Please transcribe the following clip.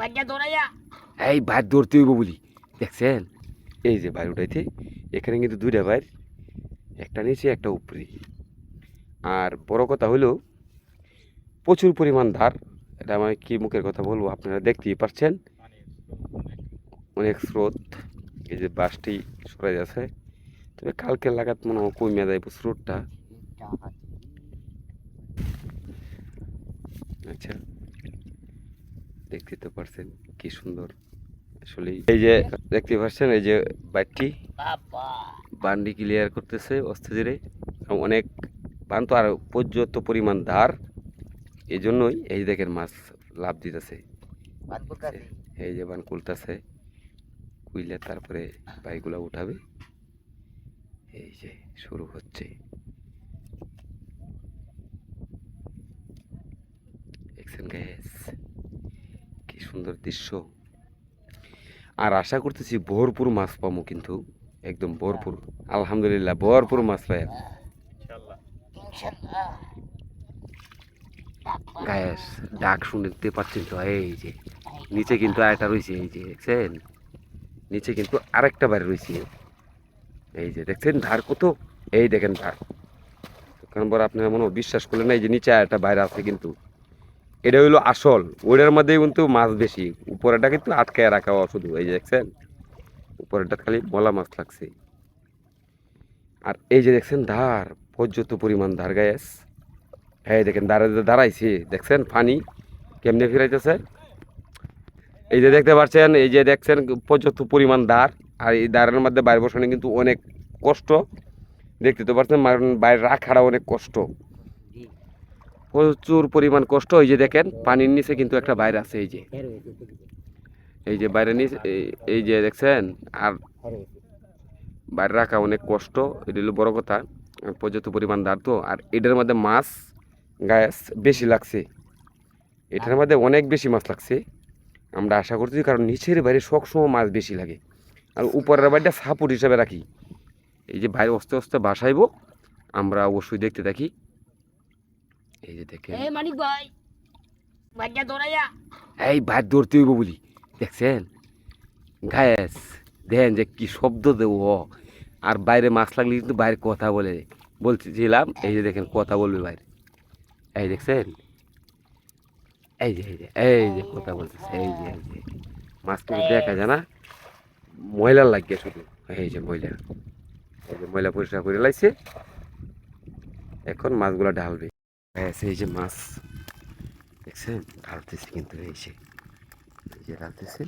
ভাগ্যা দৌড়াইয়া। এই বাইর ধরতে হইব বলি। দেখছেন? এই যে বাইর উঠাইতে এখানে কিন্তু দুইটা বাইর একটা নিচে একটা উপরে। আর বড় কথা হলো প্রচুর পরিমাণ ধার। এটা আমি কি মুখের কথা বলব আপনারা দেখতেই পাচ্ছেন অনেক স্রোত। এই যে বাসটি সরে যাচ্ছে তবে কালকে লাগাত মনে হয় কমিয়ে দেয় স্রোতটা। আচ্ছা। দেখতে তো পারছেন কি সুন্দর। আসলে এই যে দেখতে পাচ্ছেন এই যে বাইকটি বান্ডি ক্লিয়ার করতেছে অস্তে ধীরে অনেক বান তো আর পর্যাপ্ত পরিমাণ ধার। এই জন্যই এই দেখেন মাছ লাভ দিতেছে। এই যে বান কুলতেছে কুইলে তারপরে বাইকগুলো উঠাবে। এই যে শুরু হচ্ছে। দেখছেন গ্যাস সুন্দর দৃশ্য। আর আশা করতেছি ভরপুর মাছ পাবো কিন্তু একদম ভরপুর। আলহামদুলিল্লাহ ভরপুর মাছ পাই ডাক শুনতে পাচ্ছেন তো এই যে নিচে কিন্তু আরেকটা রয়েছে এই যে দেখছেন? নিচে কিন্তু আরেকটা বাড়ি রয়েছে। এই যে দেখছেন? ধার কত? এই দেখেন ধার। কারণ বড় আপনারা মনে বিশ্বাস করলেন না এই যে নিচে আরেকটা বাইরে আছে কিন্তু। এটা হইল আসল। ওইটার মধ্যে কিন্তু মাছ বেশি। উপরেটা কিন্তু আটকায় রাখা শুধু, এই যে দেখছেন? উপরেটা খালি মলা মাছ লাগছে। আর এই যে দেখছেন ধার, পর্যাপ্ত পরিমাণ ধার গ্যাস হ্যাঁ দেখেন দাঁড়া দাঁড়াইছে, দেখছেন? পানি কেমনে ফিরাইতেছে? এই যে দেখতে পাচ্ছেন, এই যে দেখছেন পর্যাপ্ত পরিমাণ দাঁড় আর এই দাঁড়ের মধ্যে বাইরে বসানো কিন্তু অনেক কষ্ট। দেখতে তো পাচ্ছেন কারণ বাইরে রাখাটা অনেক কষ্ট। প্রচুর পরিমাণ কষ্ট। এই যে দেখেন, পানির নিচে কিন্তু একটা বাইরে আছে, এই যে। এই যে বাইরে নিচে এই- যে দেখছেন, আর বাইরে রাখা অনেক কষ্ট। এটা হলো বড় কথা, পর্যাপ্ত পরিমাণ দাঁড় তো। আর এটার মধ্যে মাছ, গাছ বেশি লাগছে। এটার মধ্যে অনেক বেশি মাছ লাগছে। আমরা আশা করছি, কারণ নিচের বাইরে সবসময় মাছ বেশি লাগে। আর উপরের বাড়িটা সাপোর্ট হিসাবে রাখি। এই যে বাইরে আস্তে আস্তে বাসাইব, আমরা অবশ্যই দেখতে থাকি। এই যে দেখেন। এই মানিক ভাই ভাগ্যা দৌড়াইয়া এই বাইর ধরতে হইব বলি দেখছেন? গ্যাস দেখেন যে কি শব্দ দেব। আর বাইরে মাছ লাগলে কিন্তু বাইরে কথা বলে। বলতেছিলাম এই যে দেখেন কথা বলবে বাইরে। এই দেখছেন? এই যে এই যে এই যে কথা বলতেছে এই যে এই যে। মাছ কিন্তু দেখা যায় না। ময়লা লাগিয়ে শুধু। এই যে ময়লা। এই যে ময়লা পরিষ্কার করে লাইছে। এখন মাছগুলো ঢালবে। ব্যাস এই যে মাছ দেখছেন? ঢালতেছে কিন্তু এই যে ঢালতেছে।